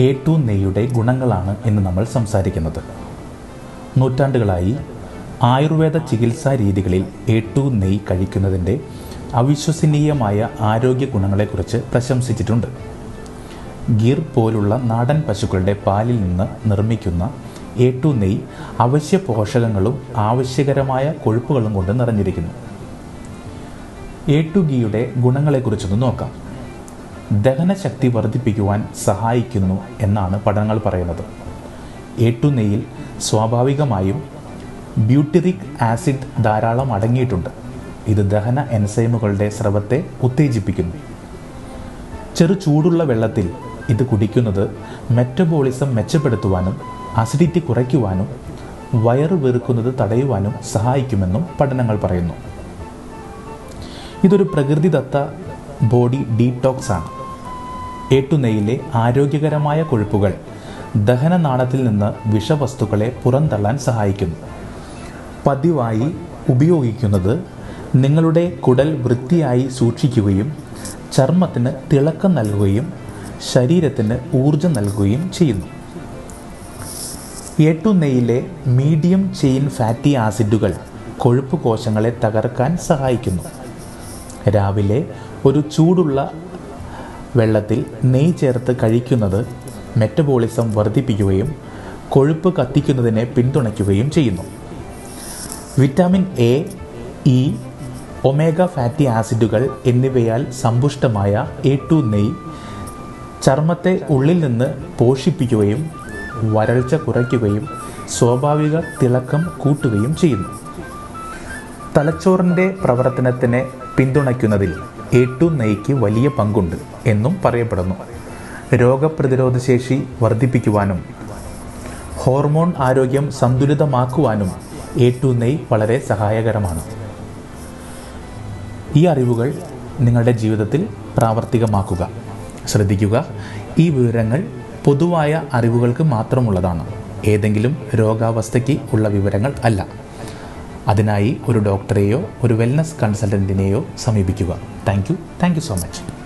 A to നെയ്യുടെ ഗുണങ്ങളാണ് ഇന്ന് നമ്മൾ സംസാരിക്കുന്നത്. നൂറ്റാണ്ടുകളായി ആയുർവേദ ചികിത്സാ രീതികളിൽ എ ടു നെയ് കഴിക്കുന്നതിന്റെ അവിശ്വസനീയമായ ആരോഗ്യ ഗുണങ്ങളെക്കുറിച്ച് പ്രശംസിച്ചിട്ടുണ്ട്. ഗീർ പോലുള്ള നാടൻ പശുക്കളുടെ പാലിൽ നിന്ന് നിർമ്മിക്കുന്ന എ ടു നെയ് അവശ്യ പോഷകങ്ങളും ആവശ്യകരമായ കൊഴുപ്പുകളും കൊണ്ട് നിറഞ്ഞിരിക്കുന്നു. എ ടു ഗീയുടെ ഗുണങ്ങളെക്കുറിച്ചൊന്ന് നോക്കാം. ദഹനശക്തി വർദ്ധിപ്പിക്കുവാൻ സഹായിക്കുന്നു എന്നാണ് പഠനങ്ങൾ പറയുന്നത്. ഏറ്റുനെയ്യിൽ നെയ്യിൽ സ്വാഭാവികമായും ബ്യൂട്ടിറിക് ആസിഡ് ധാരാളം അടങ്ങിയിട്ടുണ്ട്. ഇത് ദഹന എൻസൈമുകളുടെ സ്രവത്തെ ഉത്തേജിപ്പിക്കുന്നു. ചെറു ചൂടുള്ള വെള്ളത്തിൽ ഇത് കുടിക്കുന്നത് മെറ്റബോളിസം മെച്ചപ്പെടുത്തുവാനും അസിഡിറ്റി കുറയ്ക്കുവാനും വയറ് വെറുക്കുന്നത് തടയുവാനും സഹായിക്കുമെന്നും പഠനങ്ങൾ പറയുന്നു. ഇതൊരു പ്രകൃതിദത്ത ബോഡി ഡീടോക്സ് ആണ് ഏട്ടുനെയ്യിലെ ആരോഗ്യകരമായ കൊഴുപ്പുകൾ ദഹനനാളത്തിൽ നിന്ന് വിഷവസ്തുക്കളെ പുറന്തള്ളാൻ സഹായിക്കുന്നു പതിവായി ഉപയോഗിക്കുന്നത് നിങ്ങളുടെ കുടൽ വൃത്തിയായി സൂക്ഷിക്കുകയും ചർമ്മത്തിന് തിളക്കം നൽകുകയും ശരീരത്തിന് ഊർജം നൽകുകയും ചെയ്യുന്നു. എട്ടു നെയ്യിലെ മീഡിയം ചെയിൻ ഫാറ്റി ആസിഡുകൾ കൊഴുപ്പ് കോശങ്ങളെ തകർക്കാൻ സഹായിക്കുന്നു. രാവിലെ ഒരു ചൂടുള്ള വെള്ളത്തിൽ നെയ് ചേർത്ത് കഴിക്കുന്നത് മെറ്റബോളിസം വർദ്ധിപ്പിക്കുകയും കൊഴുപ്പ് കത്തിക്കുന്നതിനെ പിന്തുണയ്ക്കുകയും ചെയ്യുന്നു. Vitamin A E omega fatty ആസിഡുകൾ എന്നിവയാൽ സമ്പുഷ്ടമായ എ ടു നെയ് ചർമ്മത്തെ ഉള്ളിൽ നിന്ന് പോഷിപ്പിക്കുകയും വരൾച്ച കുറയ്ക്കുകയും സ്വാഭാവിക തിളക്കം കൂട്ടുകയും ചെയ്യുന്നു. തലച്ചോറിന്റെ പ്രവർത്തനത്തിനെ പിന്തുണയ്ക്കുന്നതിൽ ഏറ്റവും നെയ്ക്ക് വലിയ പങ്കുണ്ട് എന്നും പറയപ്പെടുന്നു. രോഗപ്രതിരോധ ശേഷി വർദ്ധിപ്പിക്കുവാനും ഹോർമോൺ ആരോഗ്യം സന്തുലിതമാക്കുവാനും ഏറ്റവും നെയ് വളരെ സഹായകരമാണ്. ഈ അറിവുകൾ നിങ്ങളുടെ ജീവിതത്തിൽ പ്രാവർത്തികമാക്കുക. ശ്രദ്ധിക്കുക ഈ വിവരങ്ങൾ പൊതുവായ അറിവുകൾക്ക് മാത്രമുള്ളതാണ്. ഏതെങ്കിലും രോഗാവസ്ഥയ്ക്ക് ഉള്ള വിവരങ്ങൾ അല്ല. അതിനായി ഒരു ഡോക്ടറെയോ ഒരു വെൽനസ് കൺസൾട്ടന്റിനെയോ സമീപിക്കുക. Thank you thank you so much